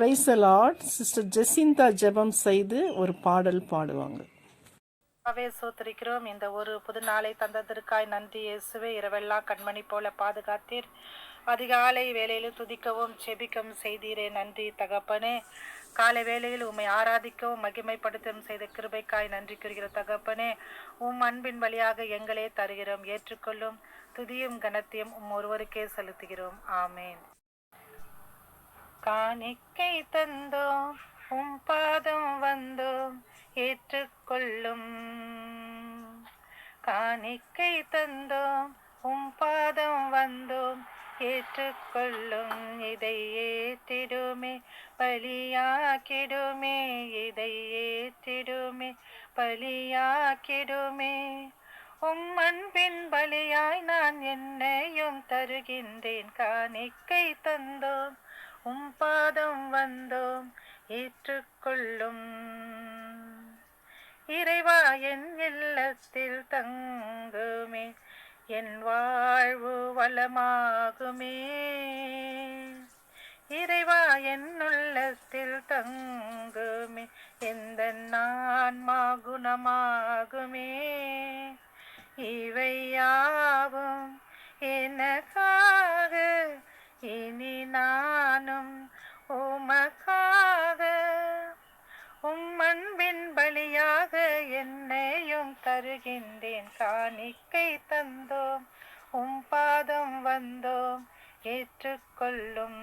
Price Lord sister Jesintha ஜெபம் செய்து ஒரு பாடல் பாடுவாங்க. அவே சோத்திருக்கிறோம். இந்த ஒரு புது நாளை தந்ததற்காய் நன்றி இயேசுவே. இரவெல்லாம் கண்மணி போல பாதுகாத்தீர். அதிகாலை வேலையிலும் துதிக்கவும் செபிக்கவும் செய்தீரே நன்றி தகப்பனே. காலை வேளையில் உம்மை ஆராதிக்கவும் மகிமைப்படுத்தவும் செய்த கிருபைக்காய் நன்றி கூறுகிற தகப்பனே. உம் அன்பின் வழியாக எங்களே தருகிறோம். ஏற்றுக்கொள்ளும் துதியும் கனத்தையும் உம் ஒருவருக்கே செலுத்துகிறோம். ஆமேன். காணிக்கை தந்தோம் உம் பாதம் வந்தோம் ஏற்றுக்கொள்ளும். காணிக்கை தந்தோம் உம் பாதம் வந்தோம் ஏற்றுக்கொள்ளும். இதை ஏற்றிடுமே பலியாக்கிடுமே இதை ஏற்றிடுமே பலியாக்கிடுமே. உம் அன்பின் பலியாய் நான் என்னையும் தருகின்றேன். காணிக்கை தந்தோம் உம் பாதம் வந்தோம் ஏற்றுக்கொள்ளும். இறைவா என் இல்லத்தில் தங்குமே என் வாழ்வு வளமாகுமே. இறைவா என் உள்ளத்தில் தங்குமே எந்த நான்மா குணமாகுமே இவையாவும் எனக்காக இனி நானும் உமக்காக உம்மன்பின் பலியாக என்னையும் தருகின்றேன். காணிக்கை தந்தோம் உம் பாதம் வந்தோம் ஏற்றுக்கொள்ளும்.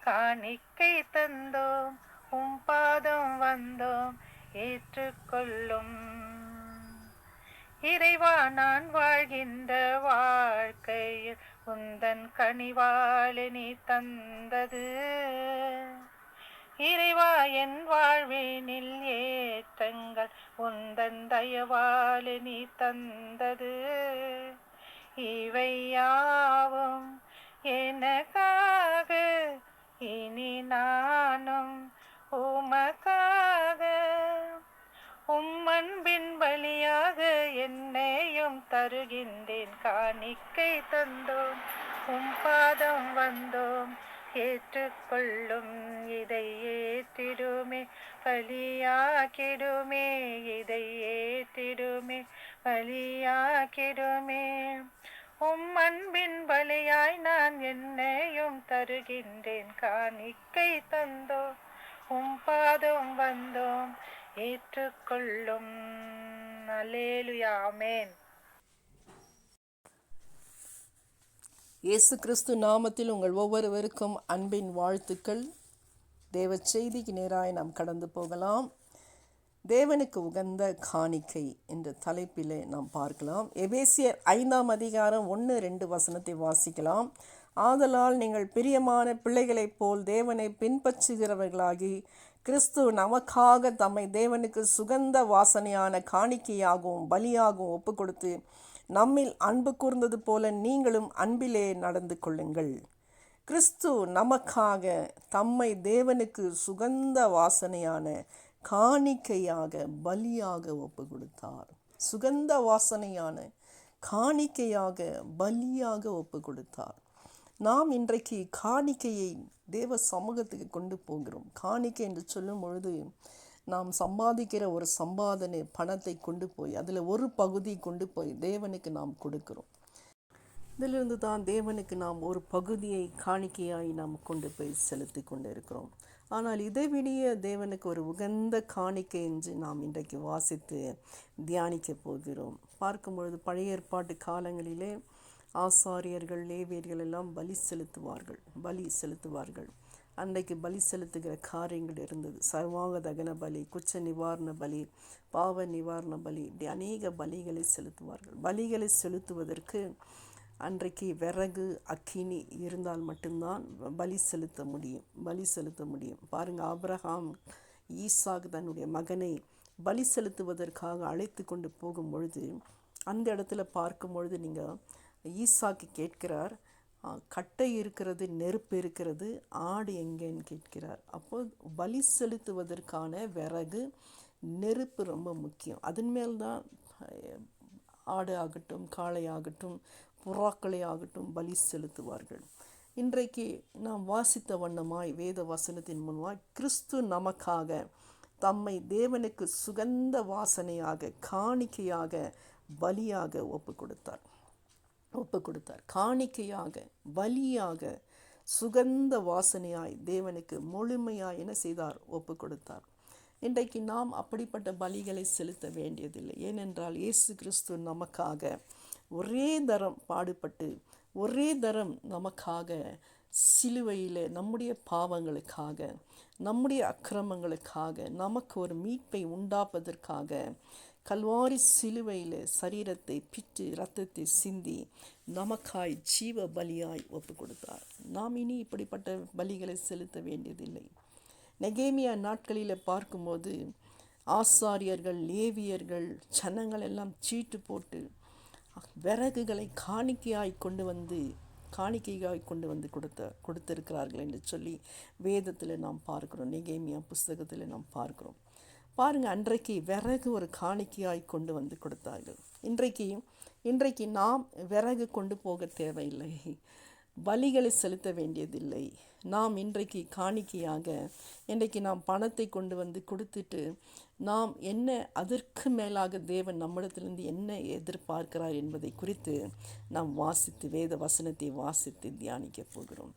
காணிக்கை தந்தோம் உம் பாதம் வந்தோம் ஏற்றுக்கொள்ளும். இறைவா நான் வாழ்கின்ற வாழ்க்கையில் உந்தன் கனிவாளி நீ தந்தது. இறைவா என் வாழ்வினில் ஏற்றங்கள் உந்தன் தயவாளி நீ தந்தது. இவையாவும் எனக்காக இனி நானும் உமக்காக என்னையும் தருகின்றேன் காணிக்கை தந்தோம் உம் பாதம் வந்தோம். ஏற்றுக்கொள்ளும் இதை ஏற்றிடுமே பலியாக்கிடுமே இதை ஏற்றிடுமே பலியாக்கிடுமே. உம் அன்பின் பலியாய் நான் என்னையும் தருகின்றேன் காணிக்கை தந்தோம் உம் பாதம் வந்தோம். ஏற்றுக்கொள்ளும் அலேலுயாமேன் இயேசு கிறிஸ்து நாமத்தில் உங்கள் ஒவ்வொருவருக்கும் அன்பின் வாழ்த்துக்கள். தேவ செய்திக்கு நேராய் நாம் கடந்து போகலாம். தேவனுக்கு உகந்த காணிக்கை என்ற தலைப்பிலே நாம் பார்க்கலாம். எபேசியர் ஐந்தாம் அதிகாரம் ஒன்று ரெண்டு வசனத்தை வாசிக்கலாம். ஆதலால் நீங்கள் பிரியமான பிள்ளைகளைப் போல் தேவனை பின்பற்றுகிறவர்களாகி கிறிஸ்து நமக்காக தம்மை தேவனுக்கு சுகந்த வாசனையான காணிக்கையாகவும் பலியாகவும் ஒப்பு கொடுத்து நம்மில் அன்பு கூர்ந்தது போல நீங்களும் அன்பிலே நடந்து கொள்ளுங்கள். கிறிஸ்து நமக்காக தம்மை தேவனுக்கு சுகந்த வாசனையான காணிக்கையாக பலியாக ஒப்பு கொடுத்தார் சுகந்த வாசனையான காணிக்கையாக பலியாக ஒப்பு கொடுத்தார் நாம் இன்றைக்கு காணிக்கையை தேவ சமூகத்துக்கு கொண்டு போகிறோம். காணிக்கை என்று சொல்லும் பொழுது நாம் சம்பாதிக்கிற ஒரு சம்பாதனை பணத்தை கொண்டு போய் அதில் ஒரு பகுதி கொண்டு போய் தேவனுக்கு நாம் கொடுக்கிறோம். இதிலிருந்து தான் தேவனுக்கு நாம் ஒரு பகுதியை காணிக்கையாய் நாம் கொண்டு போய் செலுத்தி கொண்டு இருக்கிறோம் ஆனால் இதை விடிய தேவனுக்கு ஒரு உகந்த காணிக்கை என்று நாம் இன்றைக்கு வாசித்து தியானிக்க போகிறோம். பார்க்கும் பொழுது பழைய ஏற்பாட்டு காலங்களிலே ஆசாரியர்கள் லேவியர்கள் எல்லாம் பலி செலுத்துவார்கள் பலி செலுத்துவார்கள். அன்றைக்கு பலி செலுத்துகிற காரியங்கள் இருந்தது. சர்வாங்க தகன பலி குச்ச நிவாரண பலி பாவ நிவாரண பலி இப்படி அநேக பலிகளை செலுத்துவார்கள். பலிகளை செலுத்துவதற்கு அன்றைக்கு விறகு அக்கினி இருந்தால் மட்டும்தான் பலி செலுத்த முடியும். பலி செலுத்த முடியும். பாருங்கள் ஆப்ரஹாம் ஈசாக் தன்னுடைய மகனை பலி செலுத்துவதற்காக அழைத்து கொண்டு போகும் பொழுது அந்த இடத்துல பார்க்கும் பொழுது நீங்கள் ஈசாக்கு கேட்கிறார் கட்டை இருக்கிறது நெருப்பு இருக்கிறது ஆடு எங்கேன்னு கேட்கிறார். அப்போ வலி செலுத்துவதற்கான விறகு நெருப்பு ரொம்ப முக்கியம். அதன் மேல்தான் ஆடு ஆகட்டும் காளை ஆகட்டும் புறாக்களை ஆகட்டும் பலி செலுத்துவார்கள். இன்றைக்கு நாம் வாசித்த வண்ணமாய் வேத வசனத்தின் முன்பாய் கிறிஸ்து நமக்காக தம்மை தேவனுக்கு சுகந்த வாசனையாக காணிக்கையாக பலியாக ஒப்பு கொடுத்தார் ஒப்பு கொடுத்தார். காணிக்கையாக வலியாக சுகந்த வாசனையாய் தேவனுக்கு முழுமையாய் என செய்தார்? ஒப்பு கொடுத்தார். இன்றைக்கு நாம் அப்படிப்பட்ட பலிகளை செலுத்த வேண்டியதில்லை. ஏனென்றால் இயேசு கிறிஸ்து நமக்காக ஒரே தரம் பாடுபட்டு ஒரே தரம் நமக்காக சிலுவையில் நம்முடைய பாவங்களுக்காக நம்முடைய அக்கிரமங்களுக்காக நமக்கு ஒரு மீட்பை உண்டாப்பதற்காக கல்வாரி சிலுவையில் சரீரத்தை பிட்டு இரத்தத்தை சிந்தி நமக்காய் ஜீவ பலியாய் ஒப்பு கொடுத்தார் நாம் இனி இப்படிப்பட்ட பலிகளை செலுத்த வேண்டியதில்லை. நெகேமியா நாட்களில் பார்க்கும்போது ஆசாரியர்கள் லேவியர்கள் ஜனங்கள் எல்லாம் சீட்டு போட்டு விறகுகளை காணிக்கையாய் கொண்டு வந்து காணிக்கையாய் கொண்டு வந்து கொடுத்த கொடுத்திருக்கிறார்கள் என்று சொல்லி வேதத்தில் நாம் பார்க்கிறோம். நெகேமியா புஸ்தகத்தில் நாம் பார்க்கிறோம். பாருங்கள் அன்றைக்கு விறகு ஒரு காணிக்கையாய் கொண்டு வந்து கொடுத்தார்கள். இன்றைக்கு இன்றைக்கு நாம் விறகு கொண்டு போக தேவையில்லை. பலிகளை செலுத்த வேண்டியதில்லை. நாம் இன்றைக்கு காணிக்கையாக இன்றைக்கு நாம் பணத்தை கொண்டு வந்து கொடுத்துட்டு நாம் என்ன அதற்கு மேலாக தேவன் நம்மிடத்திலிருந்து என்ன எதிர்பார்க்கிறார் என்பதை குறித்து நாம் வாசித்து வேத வசனத்தை வாசித்து தியானிக்க போகிறோம்.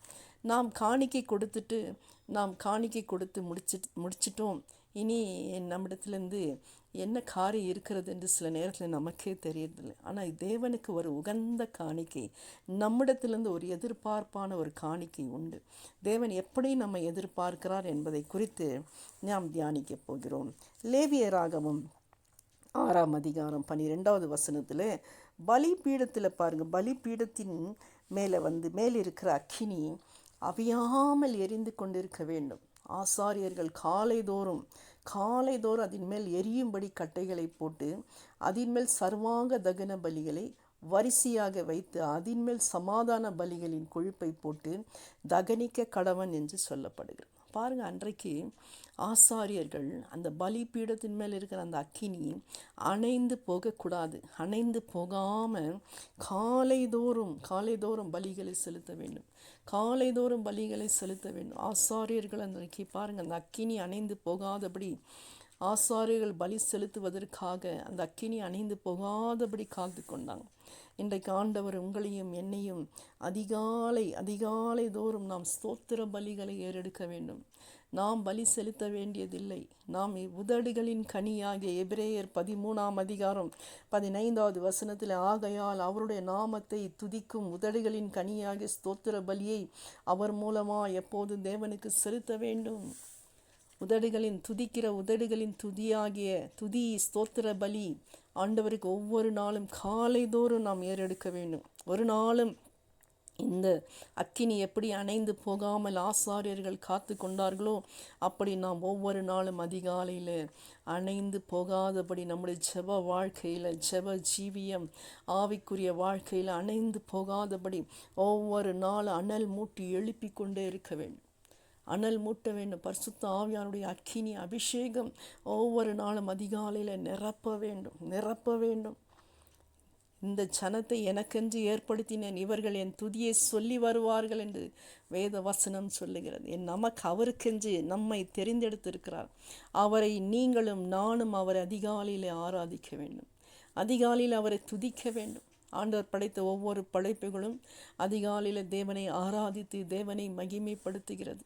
நாம் காணிக்கை கொடுத்துட்டு நாம் காணிக்கை கொடுத்து முடிச்சு முடிச்சிட்டோம். இனி நம்மிடத்துலேருந்து என்ன காரியம் இருக்கிறது என்று சில நேரத்தில் நமக்கே தெரியறதில்லை. ஆனால் தேவனுக்கு ஒரு உகந்த காணிக்கை நம்மிடத்திலிருந்து ஒரு எதிர்பார்ப்பான ஒரு காணிக்கை உண்டு. தேவன் எப்படி நம்ம எதிர்பார்க்கிறார் என்பதை குறித்து நாம் தியானிக்க போகிறோம். லேவியராகவும் ஆறாம் அதிகாரம் பன்னிரெண்டாவது வசனத்தில் பலிபீடத்தில் பாருங்கள் பலிபீடத்தின் மேலே வந்து மேலே இருக்கிற அக்கினி அவியாமல் எரிந்து கொண்டிருக்க வேண்டும். ஆசாரியர்கள் காலைதோறும் காலைதோறும் அதன் மேல் எரியும்படி கட்டைகளை போட்டு அதன் மேல் சர்வாங்க தகன பலிகளை வரிசையாக வைத்து அதன் மேல் சமாதான பலிகளின் கொழுப்பை போட்டு தகனிக்க கடவன் என்று சொல்லப்படுகிறது. பாருங்க அன்றைக்கு ஆசாரியர்கள் அந்த பலி பீடத்தின் மேல் இருக்கிற அந்த அக்கினி அணைந்து போகக்கூடாது. அணைந்து போகாமல் காலைதோறும் காலைதோறும் பலிகளை செலுத்த வேண்டும். காலைதோறும் பலிகளை செலுத்த வேண்டும். ஆசாரியர்கள் அன்றைக்கு பாருங்கள் அந்த அக்கினி அணைந்து போகாதபடி ஆசாரியர்கள் பலி செலுத்துவதற்காக அந்த அக்கினி அணைந்து போகாதபடி காத்து கொண்டாங்க. இன்றைக்கு ஆண்டவர் உங்களையும் என்னையும் அதிகாலை அதிகாலை தோறும் நாம் ஸ்தோத்திர பலிகளை ஏறெடுக்க வேண்டும். நாம் பலி செலுத்த வேண்டியதில்லை. நாம் உதடுகளின் கனியாகிய எபிரேயர் பதிமூணாம் அதிகாரம் பதினைந்தாவது வசனத்தில் ஆகையால் அவருடைய நாமத்தை துதிக்கும் உதடுகளின் கனியாகிய ஸ்தோத்திர பலியை அவர் மூலமாக எப்போது தேவனுக்கு செலுத்த வேண்டும். உதடுகளின் துதிக்கிற உதடுகளின் துதியாகிய துதி ஸ்தோத்திர பலி ஆண்டவருக்கு ஒவ்வொரு நாளும் காலைதோறும் நாம் ஏறெடுக்க வேண்டும். ஒரு நாளும் இந்த அக்கினி எப்படி அணைந்து போகாமல் ஆசாரியர்கள் காத்து கொண்டார்களோ அப்படி நாம் ஒவ்வொரு நாளும் அதிகாலையில் அணைந்து போகாதபடி நம்முடைய ஜெப வாழ்க்கையில் ஜெப ஜீவியம் ஆவிக்குரிய வாழ்க்கையில் அணைந்து போகாதபடி ஒவ்வொரு நாளும் அனல் மூட்டி எழுப்பி கொண்டே இருக்க வேண்டும். அனல் மூட்ட வேண்டும் பரிசுத்த ஆவியானுடைய அக்கினி அபிஷேகம் ஒவ்வொரு நாளும் அதிகாலையில் நிரப்ப வேண்டும் நிரப்ப வேண்டும். இந்த ஜனத்தை எனக்கென்று ஏற்படுத்தினேன் இவர்கள் என் துதியை சொல்லி வருவார்கள் என்று வேத வசனம் சொல்லுகிறது. என் நமக்கு அவருக்கென்று நம்மை தெரிந்தெடுத்திருக்கிறார். அவரை நீங்களும் நானும் அவரை அதிகாலையில் ஆராதிக்க வேண்டும். அதிகாலையில் அவரை துதிக்க வேண்டும். ஆண்டவர் படைத்த ஒவ்வொரு படைப்புகளும் அதிகாலையில் தேவனை ஆராதித்து தேவனை மகிமைப்படுத்துகிறது.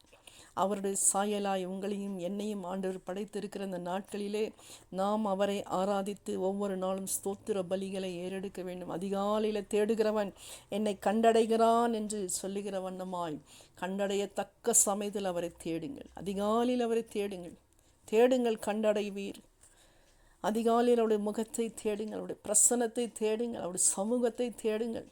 அவருடைய சாயலாய் உங்களையும் என்னையும் ஆண்டவர் படைத்திருக்கிற அந்த நாட்களிலே நாம் அவரை ஆராதித்து ஒவ்வொரு நாளும் ஸ்தோத்திர பலிகளை ஏறெடுக்க வேண்டும். அதிகாலையில் தேடுகிறவன் என்னை கண்டடைகிறான் என்று சொல்லுகிற வண்ணமாய் கண்டடையத்தக்க சமயத்தில் அவரை தேடுங்கள். அதிகாலையில் அவரை தேடுங்கள். தேடுங்கள் கண்டடைவீர். அதிகாலையில் அவருடைய முகத்தை தேடுங்கள் அவருடைய பிரசனத்தை தேடுங்கள் அவருடைய சமூகத்தை தேடுங்கள்.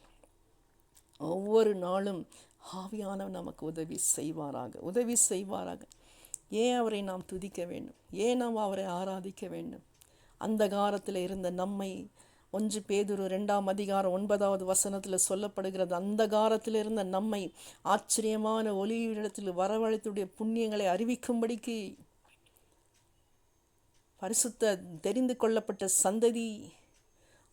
ஒவ்வொரு நாளும் ஆவியானவர் நமக்கு உதவி செய்வாராக உதவி செய்வாராக. ஏன் அவரை நாம் துதிக்க வேண்டும்? ஏன் நாம் அவரை ஆராதிக்க வேண்டும்? அந்த காலத்தில் இருந்த நம்மை ஒன்று பேதுரு ரெண்டாம் அதிகாரம் ஒன்பதாவது வசனத்தில் சொல்லப்படுகிறது அந்த காலத்தில் இருந்த நம்மை ஆச்சரியமான ஒளியிடத்தில் வரவழைத்துடைய புண்ணியங்களை அறிவிக்கும்படிக்கு பரிசுத்த தெரிந்து கொள்ளப்பட்ட சந்ததி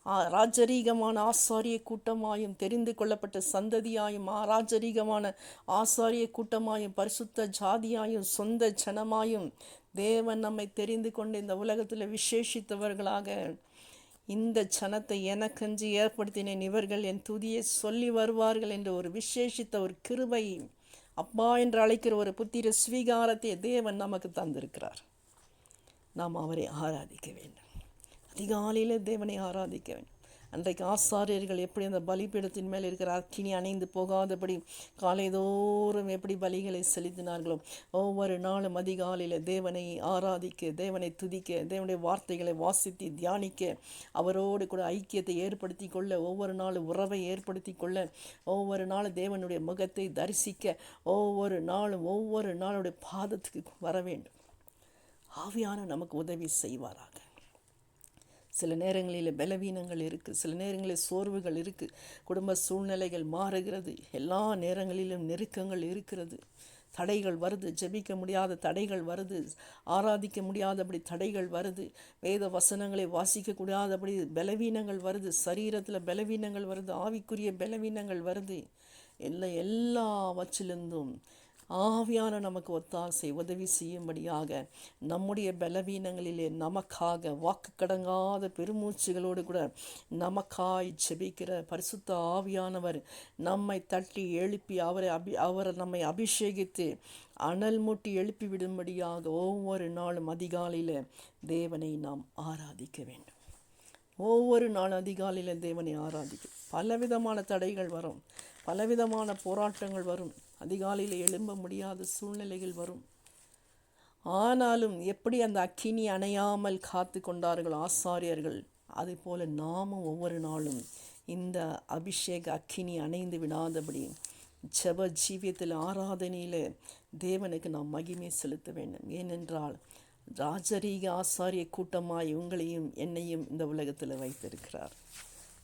ராஜரீகமான ஆசாரிய கூட்டமாயும் தெரிந்து கொள்ளப்பட்ட சந்ததியாயும் ராஜரீகமான ஆசாரிய கூட்டமாயும் பரிசுத்த ஜாதியாயும் சொந்த ஜனமாயும் தேவன் நம்மை தெரிந்து கொண்டு இந்த உலகத்தில் விசேஷித்தவர்களாக இந்த சனத்தை எனக்கென்று ஏற்படுத்தினேன். இவர்கள் என் துதியை சொல்லி வருவார்கள் என்ற ஒரு விசேஷித்த ஒரு கிருபை அப்பா என்று அழைக்கிற ஒரு புத்திர ஸ்வீகாரத்தை தேவன் நமக்கு தந்திருக்கிறார். நாம் அவரை ஆராதிக்க வேண்டும். அதிகாலையில் தேவனை ஆராதிக்க வேண்டும் அன்றைக்கு ஆசாரியர்கள் எப்படி அந்த பலிபீடத்தின் மேல் இருக்கிற அக்கினி அணைந்து போகாதபடி காலைதோறும் எப்படி பலிகளை செலுத்தினார்களோ ஒவ்வொரு நாளும் அதிகாலையில் தேவனை ஆராதிக்க தேவனை துதிக்க தேவனுடைய வார்த்தைகளை வாசித்து தியானிக்க அவரோடு கூட ஐக்கியத்தை ஏற்படுத்தி கொள்ள ஒவ்வொரு நாளும் உறவை ஏற்படுத்தி கொள்ள ஒவ்வொரு நாளும் தேவனுடைய முகத்தை தரிசிக்க ஒவ்வொரு நாளும் ஒவ்வொரு நாளுடைய பாதத்துக்கு வர வேண்டும். ஆவியான நமக்கு உதவி செய்வாராக. சில நேரங்களில் பலவீனங்கள் இருக்குது சில நேரங்களில் சோர்வுகள் இருக்குது குடும்ப சூழ்நிலைகள் மாறுகிறது எல்லா நேரங்களிலும் நெருக்கங்கள் இருக்கிறது. தடைகள் வருது ஜெபிக்க முடியாத தடைகள் வருது ஆராதிக்க முடியாதபடி தடைகள் வருது வேத வசனங்களை வாசிக்க கூடாதபடி பலவீனங்கள் வருது சரீரத்தில் பலவீனங்கள் வருது ஆவிக்குரிய பலவீனங்கள் வருது. எல்லா எல்லாவற்றிலிருந்தும் ஆவியான நமக்கு ஒத்தாசை உதவி செய்யும்படியாக நம்முடைய பலவீனங்களிலே நமக்காக வாக்கு கடங்காத பெருமூச்சுகளோடு கூட நமக்காய் ஜெபிக்கிற பரிசுத்த ஆவியானவர் நம்மை தட்டி எழுப்பி அவரை அபி அவரை நம்மை அபிஷேகித்து அனல் மூட்டி எழுப்பி விடும்படியாக ஒவ்வொரு நாளும் அதிகாலையில் தேவனை நாம் ஆராதிக்க வேண்டும். ஒவ்வொரு நாள் அதிகாலையில் தேவனை ஆராதிக்கும் பலவிதமான தடைகள் வரும். பலவிதமான போராட்டங்கள் வரும். அதிகாலையில் எழும்ப முடியாத சூழ்நிலைகள் வரும். ஆனாலும் எப்படி அந்த அக்கினி அணையாமல் காத்து கொண்டார்கள் ஆசாரியர்கள்? அதே போல நாமும் ஒவ்வொரு நாளும் இந்த அபிஷேக அக்கினி அணைந்து விடாதபடி ஜெப ஜீவியத்தில் ஆராதனையில் தேவனுக்கு நாம் மகிமை செலுத்த வேண்டும். ஏனென்றால் ராஜரீக ஆசாரிய கூட்டமாய் உங்களையும் என்னையும் இந்த உலகத்தில் வைத்திருக்கிறார்.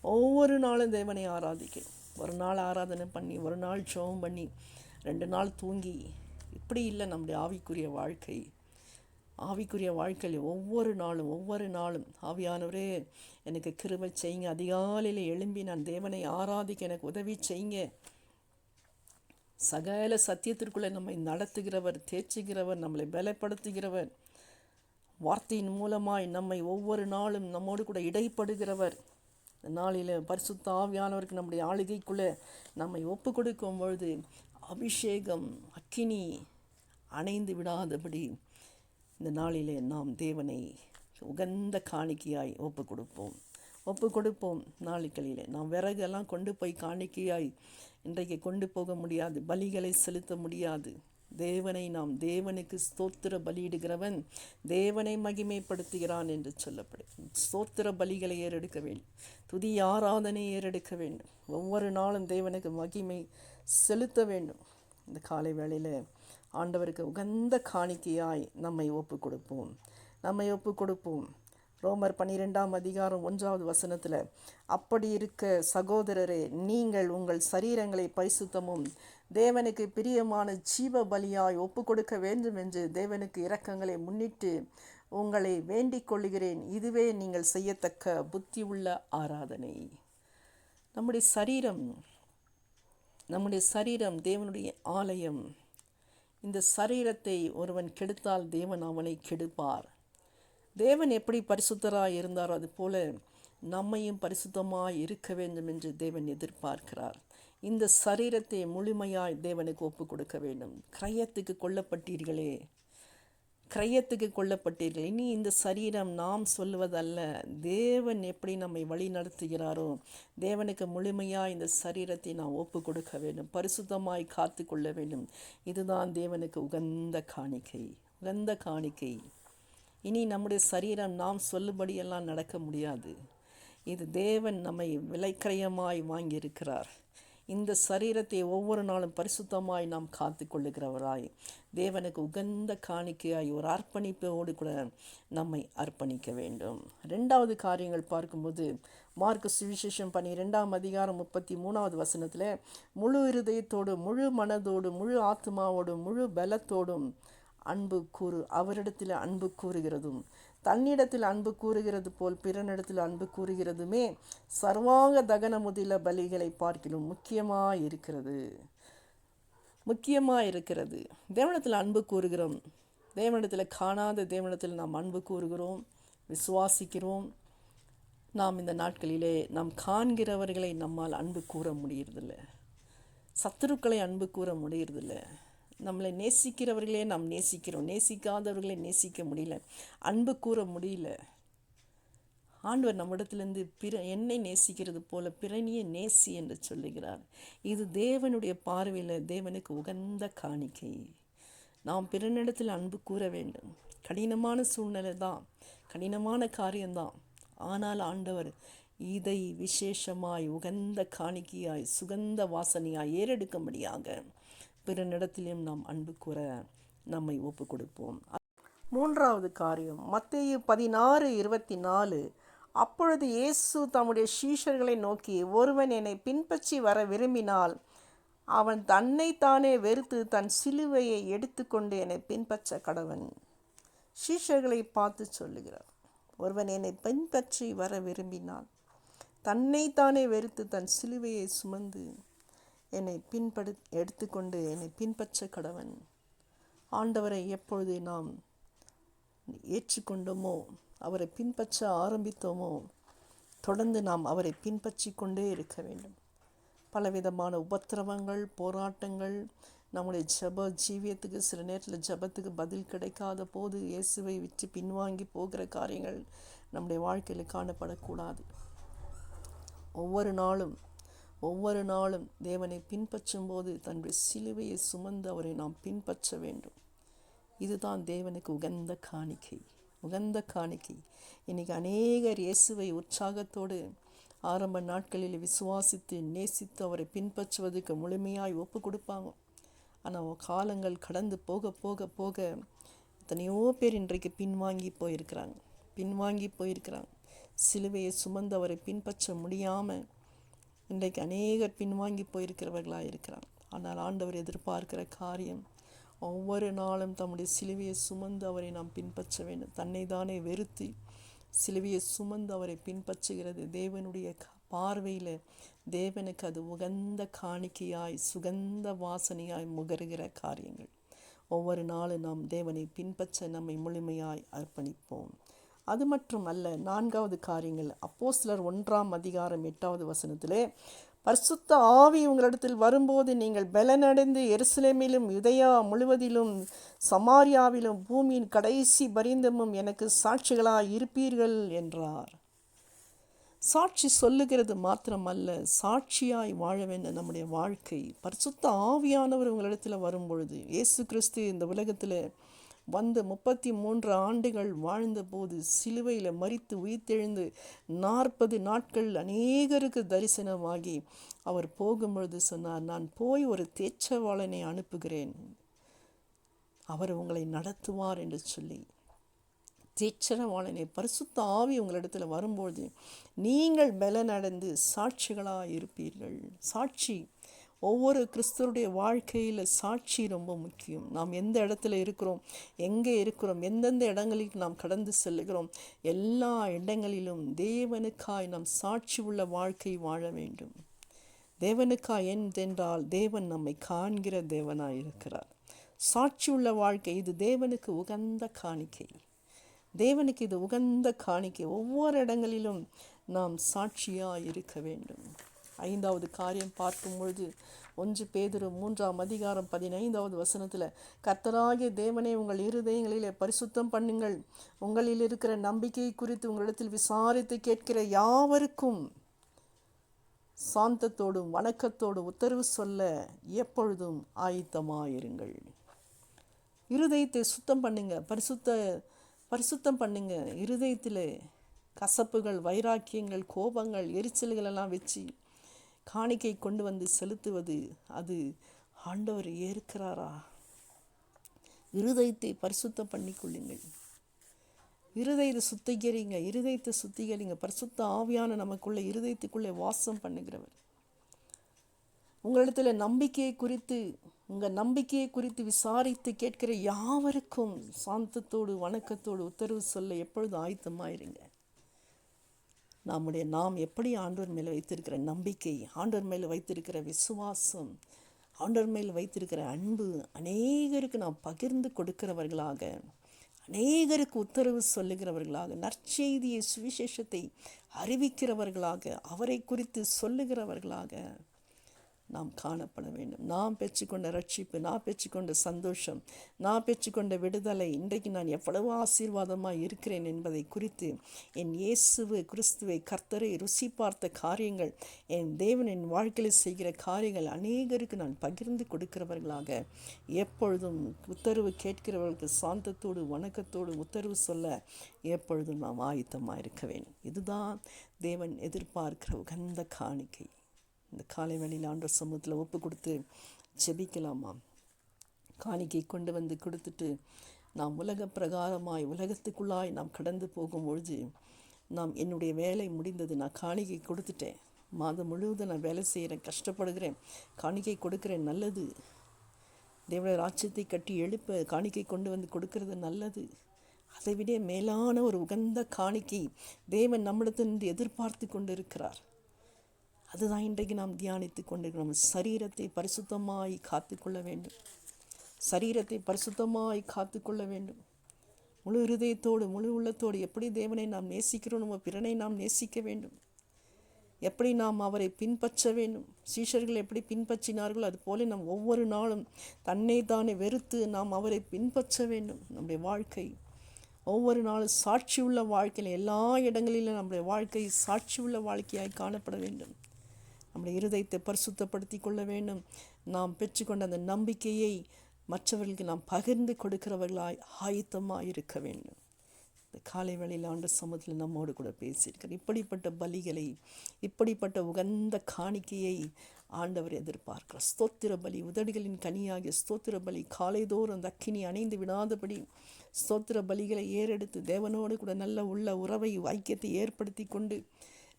ஒவ்வொரு நாளும் தேவனை ஆராதிக்க ஒரு நாள் ஆராதனை பண்ணி ஒரு நாள் ஜோம் பண்ணி ரெண்டு நாள் தூங்கி இப்படி இல்லை நம்முடைய ஆவிக்குரிய வாழ்க்கை. ஆவிக்குரிய வாழ்க்கையில் ஒவ்வொரு நாளும் ஒவ்வொரு நாளும் ஆவியானவரே எனக்கு கிருபை செய்யுங்க. அதிகாலையில் எழும்பி நான் தேவனை ஆராதிக்க எனக்கு உதவி செய்யுங்க. சகல சத்தியத்திற்குள்ளே நம்மை நடத்துகிறவர் தேய்ச்சுகிறவர் நம்மளை பலப்படுத்துகிறவர். வார்த்தையின் மூலமாய் நம்மை ஒவ்வொரு நாளும் நம்மோடு கூட இடைப்படுகிறவர். நாளில் பரிசுத்த ஆவியானவருக்கு நம்முடைய ஆளுகைக்குள்ளே நம்மை ஒப்பு கொடுக்கும் பொழுது அபிஷேகம் அக்கினி அணைந்து விடாதபடி இந்த நாளிலே நாம் தேவனை உகந்த காணிக்கையாய் ஒப்பு கொடுப்போம். ஒப்பு கொடுப்போம் நாளுக்களிலே நாம் விறகெல்லாம் கொண்டு போய் காணிக்கையாய் இன்றைக்கு கொண்டு போக முடியாது பலிகளை செலுத்த முடியாது. தேவனை நாம் தேவனுக்கு ஸ்தோத்திர பலியிடுகிறவன் தேவனை மகிமைப்படுத்துகிறான் என்று சொல்லப்படும். ஸ்தோத்திர பலிகளை ஏறெடுக்க வேண்டும். துதி ஆராதனை ஏறெடுக்க வேண்டும். ஒவ்வொரு நாளும் தேவனுக்கு மகிமை செலுத்த வேண்டும். இந்த காலை வேளையில் ஆண்டவருக்கு உகந்த காணிக்கையாய் நம்மை ஒப்பு கொடுப்போம். நம்மை ஒப்பு கொடுப்போம். ரோமர் பன்னிரெண்டாம் அதிகாரம் ஒன்றாவது வசனத்தில் அப்படி இருக்க சகோதரரே நீங்கள் உங்கள் சரீரங்களை பரிசுத்தமும் தேவனுக்கு பிரியமான ஜீவ பலியாய் ஒப்பு கொடுக்க வேண்டும் என்று தேவனுக்கு இரக்கங்களை முன்னிட்டு உங்களை வேண்டிக் கொள்கிறேன் இதுவே நீங்கள் செய்யத்தக்க புத்தி உள்ள ஆராதனை. நம்முடைய சரீரம் நம்முடைய சரீரம் தேவனுடைய ஆலயம். இந்த சரீரத்தை ஒருவன் கெடுத்தால் தேவன் அவனை கெடுப்பார். தேவன் எப்படி பரிசுத்தராக இருந்தாரோ அதுபோல நம்மையும் பரிசுத்தமாக இருக்க வேண்டும் என்று தேவன் எதிர்பார்க்கிறார். இந்த சரீரத்தை முழுமையாய் தேவனுக்கு ஒப்பு கொடுக்க வேண்டும். கிரயத்துக்கு கொல்லப்பட்டீர்களே. கிரயத்துக்கு கொல்லப்பட்டீர்கள். இனி இந்த சரீரம் நாம் சொல்லுவதல்ல தேவன் எப்படி நம்மை வழி நடத்துகிறாரோ தேவனுக்கு முழுமையாக இந்த சரீரத்தை நாம் ஒப்பு கொடுக்க வேண்டும். பரிசுத்தமாய் காத்து கொள்ள வேண்டும். இதுதான் தேவனுக்கு உகந்த காணிக்கை. உகந்த காணிக்கை. இனி நம்முடைய சரீரம் நாம் சொல்லுபடியெல்லாம் நடக்க முடியாது. இது தேவன் நம்மை விலைக்கிரயமாய் வாங்கியிருக்கிறார். இந்த சரீரத்தை ஒவ்வொரு நாளும் பரிசுத்தமாய் நாம் காத்து கொள்ளுகிறவராய் தேவனுக்கு உகந்த காணிக்கையாய் ஒரு அர்ப்பணிப்போடு கூட நம்மை அர்ப்பணிக்க வேண்டும். ரெண்டாவது காரியங்கள் பார்க்கும்போது மார்க்கு சுவிசேஷம் பண்ணி ரெண்டாம் அதிகாரம் முப்பத்தி மூணாவது வசனத்தில் முழு இருதயத்தோடு முழு மனதோடு முழு ஆத்மாவோடும் முழு பலத்தோடும் அன்பு கூறு அவரிடத்தில் அன்பு கூறுகிறதும் தன்னிடத்தில் அன்பு கூறுகிறது போல் பிறனிடத்தில் அன்பு கூறுகிறதுமே சர்வாங்க தகன முதல பலிகளை பார்க்கிலும் முக்கியமாக இருக்கிறது முக்கியமாக இருக்கிறது தேவனத்தில் அன்பு கூறுகிறோம். தேவனிடத்தில் காணாத தேவனிடத்தில் நாம் அன்பு கூறுகிறோம். விசுவாசிக்கிறோம். நாம் இந்த நாட்களிலே நாம் காண்கிறவர்களை நம்மால் அன்பு கூற முடியறதில்ல. சத்துருக்களை அன்பு கூற முடியறதில்லை. நம்மளை நேசிக்கிறவர்களே நாம் நேசிக்கிறோம். நேசிக்காதவர்களை நேசிக்க முடியல. அன்பு கூற முடியல. ஆண்டவர் நம்மிடத்திலிருந்து பிற என்னை நேசிக்கிறது போல பிறனியை நேசி என்று சொல்லுகிறார். இது தேவனுடைய பார்வையில் தேவனுக்கு உகந்த காணிக்கை. நாம் பிறனிடத்தில் அன்பு கூற வேண்டும். கடினமான சூழ்நிலை தான். கடினமான காரியம்தான் ஆனால் ஆண்டவர் இதை விசேஷமாய் உகந்த காணிக்கையாய் சுகந்த வாசனையாய் ஏறெடுக்கும்படியாக பிறனிடத்திலும் நாம் அன்பு கூற நம்மை ஒப்பு கொடுப்போம் மூன்றாவது காரியம் மத்திய பதினாறு இருபத்தி நாலு. அப்பொழுது இயேசு தம்முடைய சீஷர்களை நோக்கி ஒருவன் என்னை பின்பற்றி வர விரும்பினால் அவன் தன்னைத்தானே வெறுத்து தன் சிலுவையை எடுத்துக்கொண்டு என்னை பின்பற்ற கடவன். சீஷர்களை பார்த்து சொல்லுகிறார் ஒருவன் என்னை பின்பற்றி வர விரும்பினால் தன்னைத்தானே வெறுத்து தன் சிலுவையை சுமந்து என்னை பின்படு எடுத்துக்கொண்டு என்னை பின்பற்ற கடவன். ஆண்டவரை எப்பொழுது நாம் ஏற்றுக்கொண்டோமோ அவரை பின்பற்ற ஆரம்பித்தோமோ தொடர்ந்து நாம் அவரை பின்பற்றி கொண்டே இருக்க வேண்டும். பலவிதமான உபத்திரவங்கள் போராட்டங்கள் நம்முடைய ஜப ஜீவியத்துக்கு சில நேரத்தில் ஜபத்துக்கு பதில் கிடைக்காத போது இயேசுவை விட்டு பின்வாங்கி போகிற காரியங்கள் நம்முடைய வாழ்க்கையில் காணப்படக்கூடாது. ஒவ்வொரு நாளும் ஒவ்வொரு நாளும் தேவனை பின்பற்றும் போது தன்னுடைய சிலுவையை சுமந்து அவரை நாம் பின்பற்ற வேண்டும். இதுதான் தேவனுக்கு உகந்த காணிக்கை. உகந்த காணிக்கை. இன்னைக்கு அநேகர் இயேசுவை உற்சாகத்தோடு ஆரம்ப நாட்களில் விசுவாசித்து நேசித்து அவரை பின்பற்றுவதற்கு முழுமையாய் ஒப்பு கொடுப்பாங்க. ஆனால் காலங்கள் கடந்து போக போக போக எத்தனையோ பேர் இன்றைக்கு பின்வாங்கி போயிருக்கிறாங்க. பின்வாங்கி போயிருக்கிறாங்க. சிலுவையை சுமந்து அவரை பின்பற்ற முடியாமல் இன்றைக்கு அநேகர் பின்வாங்கி போயிருக்கிறவர்களாக இருக்கிறார். ஆனால் ஆண்டவர் எதிர்பார்க்கிற காரியம் ஒவ்வொரு நாளும் தம்முடைய சிலுவையை சுமந்து அவரை நாம் பின்பற்ற வேண்டும். தன்னை தானே வெறுத்து சிலுவையை சுமந்து அவரை பின்பற்றுகிறது. தேவனுடைய பார்வையில் தேவனுக்கு அது உகந்த காணிக்கையாய் சுகந்த வாசனையாய் முகருகிற காரியங்கள். ஒவ்வொரு நாளும் நாம் தேவனை பின்பற்ற நம்மை முழுமையாய் அர்ப்பணிப்போம். அது மட்டும் அல்ல நான்காவது காரியங்கள் அப்போ சிலர் ஒன்றாம் அதிகாரம் எட்டாவது வசனத்திலே பரிசுத்த ஆவி உங்களிடத்தில் வரும்போது நீங்கள் பலனடைந்து எருசலேமிலும் யுதயா முழுவதிலும் சமாரியாவிலும் பூமியின் கடைசி பரிந்தமும் எனக்கு சாட்சிகளாக இருப்பீர்கள் என்றார். சாட்சி சொல்லுகிறது மாத்திரமல்ல சாட்சியாய் வாழ வேண்டும் நம்முடைய வாழ்க்கை. பரிசுத்த ஆவியானவர் உங்களிடத்தில் வரும்பொழுது இயேசு கிறிஸ்து இந்த உலகத்தில் வந்து முப்பத்தி மூன்று ஆண்டுகள் வாழ்ந்தபோது சிலுவையில் மறித்து உயிர்த்தெழுந்து நாற்பது நாட்கள் அநேகருக்கு தரிசனமாகி அவர் போகும்பொழுது சொன்னார் நான் போய் ஒரு தேச்சவாளனை அனுப்புகிறேன். அவர் உங்களை நடத்துவார் என்று சொல்லி தேச்சரவாளனை பரிசுத்த ஆவி உங்களிடத்தில் வரும்பொழுது நீங்கள் பலனடைந்து சாட்சிகளாக இருப்பீர்கள் சாட்சி ஒவ்வொரு கிறிஸ்தருடைய வாழ்க்கையில் சாட்சி ரொம்ப முக்கியம். நாம் எந்த இடத்துல இருக்கிறோம் எங்கே இருக்கிறோம் எந்தெந்த இடங்களில் நாம் கடந்து செல்லுகிறோம் எல்லா இடங்களிலும் தேவனுக்காய் நாம் சாட்சி உள்ள வாழ்க்கை வாழ வேண்டும். தேவனுக்காய் என்றென்றால் தேவன் நம்மை காண்கிற தேவனாய் இருக்கிறார். சாட்சி உள்ள வாழ்க்கை இது தேவனுக்கு உகந்த காணிக்கை. தேவனுக்கு இது உகந்த காணிக்கை. ஒவ்வொரு இடங்களிலும் நாம் சாட்சியாக இருக்க வேண்டும். ஐந்தாவது காரியம் பார்க்கும் பொழுது ஒன்று பேதுரு மூன்றாம் அதிகாரம் பதினைந்தாவது வசனத்தில் கர்த்தராகிய தேவனை உங்கள் இருதயங்களிலே பரிசுத்தம் பண்ணுங்கள். உங்களில் இருக்கிற நம்பிக்கை குறித்து உங்களிடத்தில் விசாரித்து கேட்கிற யாவருக்கும் சாந்தத்தோடும் வணக்கத்தோடும் உத்தரவு சொல்ல எப்பொழுதும் ஆயத்தமாயிருங்கள். இருதயத்தை சுத்தம் பண்ணுங்க. பரிசுத்த பரிசுத்தம் பண்ணுங்க. இருதயத்தில் கசப்புகள் வைராக்கியங்கள் கோபங்கள் எரிச்சல்கள் எல்லாம் வச்சு காணிக்கை கொண்டு வந்து செலுத்துவது அது ஆண்டவர் ஏற்கிறாரா? இருதயத்தை பரிசுத்தம் பண்ணிக்கொள்ளுங்கள். இருதயத்தை சுத்திகரிங்க. இருதயத்தை சுத்திகரிங்க. பரிசுத்த ஆவியான நமக்குள்ளே இருதயத்துக்குள்ளே வாசம் பண்ணுகிறவர். உங்களிடத்தில் நம்பிக்கையை குறித்து உங்கள் நம்பிக்கையை குறித்து விசாரித்து கேட்கிற யாவருக்கும் சாந்தத்தோடு வணக்கத்தோடு உத்தரவு சொல்ல எப்பொழுதும் ஆயத்தமாயிருங்க. நம்முடைய நாம் எப்படி ஆண்டவர் மேலே வைத்திருக்கிற நம்பிக்கை ஆண்டவர் மேலே வைத்திருக்கிற விசுவாசம் ஆண்டவர் மேல் வைத்திருக்கிற அன்பு அநேகருக்கு நாம் பகிர்ந்து கொடுக்கிறவர்களாக அநேகருக்கு உத்தரவு சொல்லுகிறவர்களாக நற்செய்தியை சுவிசேஷத்தை அறிவிக்கிறவர்களாக அவரை குறித்து சொல்லுகிறவர்களாக நாம் காணப்பட வேண்டும். நாம் பெற்றுக்கொண்ட ரட்சிப்பு நான் பெற்றுக்கொண்ட சந்தோஷம் நான் பெற்றுக்கொண்ட விடுதலை இன்றைக்கு நான் எவ்வளவு ஆசீர்வாதமாக இருக்கிறேன் என்பதை குறித்து என் இயேசுவு கிறிஸ்துவை கர்த்தரை ருசி பார்த்த காரியங்கள் என் தேவன் என் வாழ்க்கையில் செய்கிற காரியங்கள் அநேகருக்கு நான் பகிர்ந்து கொடுக்கிறவர்களாக. எப்பொழுதும் உத்தரவு கேட்கிறவர்களுக்கு சாந்தத்தோடு வணக்கத்தோடு உத்தரவு சொல்ல எப்பொழுதும் நாம் ஆயத்தமாக இருக்க வேண்டும். இதுதான் தேவன் எதிர்பார்க்கிற உகந்த காணிக்கை. இந்த காலை வேளையில் ஆண்டவர் சமூகத்தில் ஒப்பு கொடுத்து ஜெபிக்கலாமா? காணிக்கை கொண்டு வந்து கொடுத்துட்டு நாம் உலக பிரகாரமாய் உலகத்துக்குள்ளாய் நாம் கடந்து போகும் பொழுது நாம் என்னுடைய வேலை முடிந்தது. நான் காணிக்கை கொடுத்துட்டேன். மாதம் முழுவதும் நான் வேலை செய்கிறேன் கஷ்டப்படுகிறேன். காணிக்கை கொடுக்குறேன் நல்லது. தேவனுடைய ராஜ்யத்தை கட்டி எழுப்ப காணிக்கை கொண்டு வந்து கொடுக்கறது நல்லது. அதை விட மேலான ஒரு உகந்த காணிக்கை தேவன் நம்மிடத்திலிருந்து எதிர்பார்த்து கொண்டு இருக்கிறார் அதுதான் இன்றைக்கு நாம் தியானித்து கொண்டிருக்கிறோம். சரீரத்தை பரிசுத்தமாய் காத்துக்கொள்ள வேண்டும். சரீரத்தை பரிசுத்தமாய் காத்துக்கொள்ள வேண்டும். முழு இருதயத்தோடு முழு உள்ளத்தோடு எப்படி தேவனை நாம் நேசிக்கிறோம் நம்ம பிறனை நாம் நேசிக்க வேண்டும். எப்படி நாம் அவரை பின்பற்ற வேண்டும்? சீஷர்கள் எப்படி பின்பற்றினார்களோ அதுபோல நாம் ஒவ்வொரு நாளும் தன்னை தானே வெறுத்து நாம் அவரை பின்பற்ற வேண்டும். நம்முடைய வாழ்க்கை ஒவ்வொரு நாளும் சாட்சி உள்ள வாழ்க்கையில் எல்லா இடங்களிலும் நம்முடைய வாழ்க்கை சாட்சி உள்ள வாழ்க்கையாய் காணப்பட வேண்டும். நம்முடைய இருதயத்தை பரிசுத்தப்படுத்தி கொள்ள வேண்டும். நாம் பெற்றுக்கொண்ட அந்த நம்பிக்கையை மற்றவர்களுக்கு நாம் பகிர்ந்து கொடுக்கிறவர்களாய் ஆயத்தமாக இருக்க வேண்டும். இந்த காலை வேளையில் ஆண்டு சமூகத்தில் நம்மோடு கூட பேசியிருக்கார் இப்படிப்பட்ட பலிகளை இப்படிப்பட்ட உகந்த காணிக்கையை ஆண்டவர் எதிர்பார்க்கிறார். ஸ்தோத்திர பலி உதடுகளின் கனியாகிய ஸ்தோத்திர பலி காலைதோறும் அந்த அக்கினி அணைந்து விடாதபடி ஸ்தோத்திர பலிகளை ஏறெடுத்து தேவனோடு கூட நல்ல உள்ள உறவை ஐக்கியத்தை ஏற்படுத்தி கொண்டு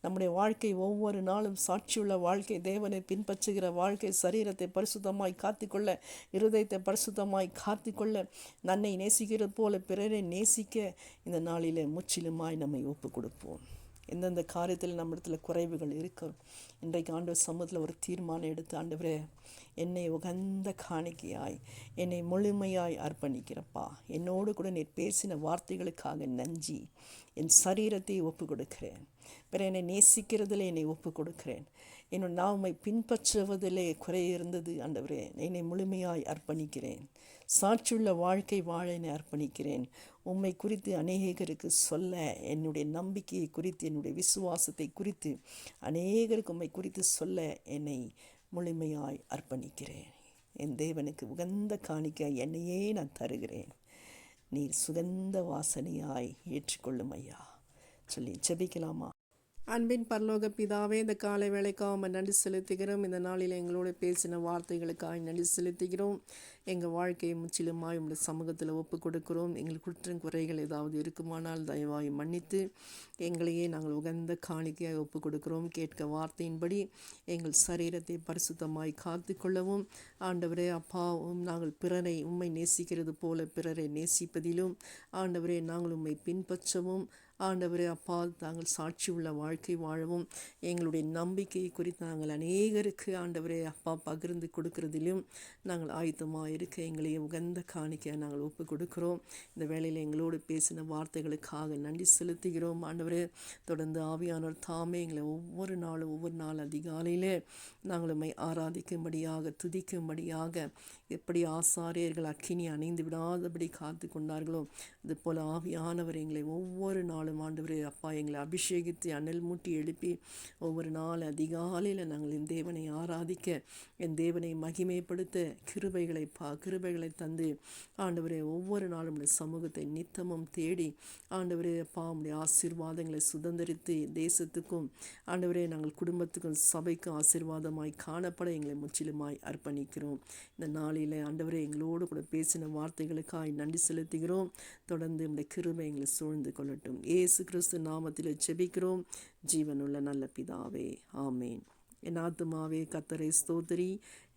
நம்முடைய வாழ்க்கை ஒவ்வொரு நாளும் சாட்சியுள்ள வாழ்க்கை தேவனை பின்பற்றுகிற வாழ்க்கை சரீரத்தை பரிசுத்தமாய் காத்துக்கொள்ள இருதயத்தை பரிசுத்தமாய் காத்துக்கொள்ள நன்னை நேசிக்கிறது போல பிறரை நேசிக்க இந்த நாளில் முற்றிலுமாய் நம்மை ஒப்பு கொடுப்போம் எந்தெந்த காரியத்தில் நம்மிடத்தில் குறைவுகள் இருக்கும் இன்றைக்கு ஆண்டவர் சமூகத்தில் ஒரு தீர்மானம் எடுத்து ஆண்டவரே என்னை உகந்த காணிக்கையாய் என்னை முழுமையாய் அர்ப்பணிக்கிறப்பா. என்னோடு கூட நீர் பேசின வார்த்தைகளுக்காக நஞ்சி என் சரீரத்தை ஒப்பு கொடுக்கிறேன் பிற என்னை நேசிக்கிறதில் என்னை ஒப்பு கொடுக்கிறேன் என்னோட நான் உம்மை பின்பற்றுவதிலே குறை இருந்தது ஆண்டவரே. என்னை முழுமையாய் அர்ப்பணிக்கிறேன். சாட்சியுள்ள வாழ்க்கை வாழ என்னை அர்ப்பணிக்கிறேன். உம்மை குறித்து அநேகருக்கு சொல்ல என்னுடைய நம்பிக்கையை குறித்து என்னுடைய விசுவாசத்தை குறித்து அநேகருக்கு உம்மை குறித்து சொல்ல என்னை முழுமையாய் அர்ப்பணிக்கிறேன். என் தேவனுக்கு உகந்த காணிக்க என்னையே நான் தருகிறேன். நீர் சுகந்த வாசனையாய் ஏற்றுக்கொள்ளும் ஐயா. சொல்லி ஜெபிக்கலாமா? அன்பின் பரலோக பிதாவே இந்த காலை வேலைக்காக நன்றி செலுத்துகிறோம். இந்த நாளில் எங்களோட பேசின வார்த்தைகளுக்காக நன்றி செலுத்துகிறோம். எங்கள் வாழ்க்கையை முற்றிலுமாய் உங்களுடைய சமூகத்தில் ஒப்பு கொடுக்கிறோம். எங்கள் குற்றம் குறைகள் ஏதாவது இருக்குமானால் தயவாய் மன்னித்து எங்களையே நாங்கள் உகந்த காணிக்கையாக ஒப்பு கொடுக்கிறோம். கேட்க வார்த்தையின்படி எங்கள் சரீரத்தை பரிசுத்தமாய் காத்து கொள்ளவும். ஆண்டவரே அப்பாவும் நாங்கள் பிறரை உண்மை நேசிக்கிறது போல பிறரை நேசிப்பதிலும். ஆண்டவரே நாங்கள் உம்மை பின்பற்றவும். ஆண்டவரே அப்பா நாங்கள் சாட்சி உள்ள வாழ்க்கை வாழவும். எங்களுடைய நம்பிக்கையை குறித்து நாங்கள் அநேகருக்கு ஆண்டவரே அப்பா பகிர்ந்து கொடுக்கறதிலும் நாங்கள் ஆயத்தமாக இருக்க எங்களை உகந்த காணிக்க நாங்கள் ஒப்பு கொடுக்கிறோம் இந்த வேளையில் எங்களோடு பேசின வார்த்தைகளுக்காக நன்றி செலுத்துகிறோம். ஆண்டவரே தொடர்ந்து ஆவியானவர் தாமே எங்களை ஒவ்வொரு நாளும் ஒவ்வொரு நாள் அதிகாலையிலே நாங்கள் உம்மை ஆராதிக்கும்படியாக துதிக்கும்படியாக எப்படி ஆசாரியர்கள் அக்கினி அணிந்து விடாதபடி காத்து கொண்டார்களோ இது போல் ஆவியானவர் எங்களை ஒவ்வொரு நாளும் ஆண்டவர் அப்பா எங்களை அபிஷேகித்து அனல் மூட்டி எழுப்பி ஒவ்வொரு நாள் அதிகாலையில் நாங்கள் என் தேவனை ஆராதிக்க என் தேவனை மகிமைப்படுத்த கிருபைகளை பா கிருபைகளை தந்து ஆண்டவரே ஒவ்வொரு நாளும் உடைய சமூகத்தை நித்தமும் தேடி ஆண்டவரே அப்பா உடைய ஆசீர்வாதங்களை சுதந்திரித்து தேசத்துக்கும் ஆண்டவரே நாங்கள் குடும்பத்துக்கும் சபைக்கும் ஆசீர்வாதமாய் காணப்பட எங்களை முற்றிலுமாய் அர்ப்பணிக்கிறோம். இந்த நாளில் ஆண்டவரே எங்களோடு கூட பேசின வார்த்தைகளுக்காய் நன்றி செலுத்துகிறோம். தொடர்ந்து இந்த கிருபை எங்களை சூழ்ந்து கொள்ளட்டும். ஏசு கிறிஸ்து நாமத்தில் செபிக்கிறோம் ஜீவனுள்ள நல்ல பிதாவே ஆமேன். என் ஆத்துமாவே கத்தரை ஸ்தோத்திரி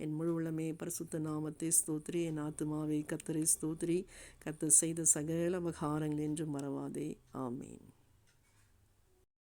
என் முழு பரிசுத்த நாமத்தை ஸ்தோத்திரி என் ஆத்துமாவே கத்தரை ஸ்தோத்திரி கத்தர் செய்த சகல உபகாரங்கள் என்றும் மறவாதே. ஆமீன்.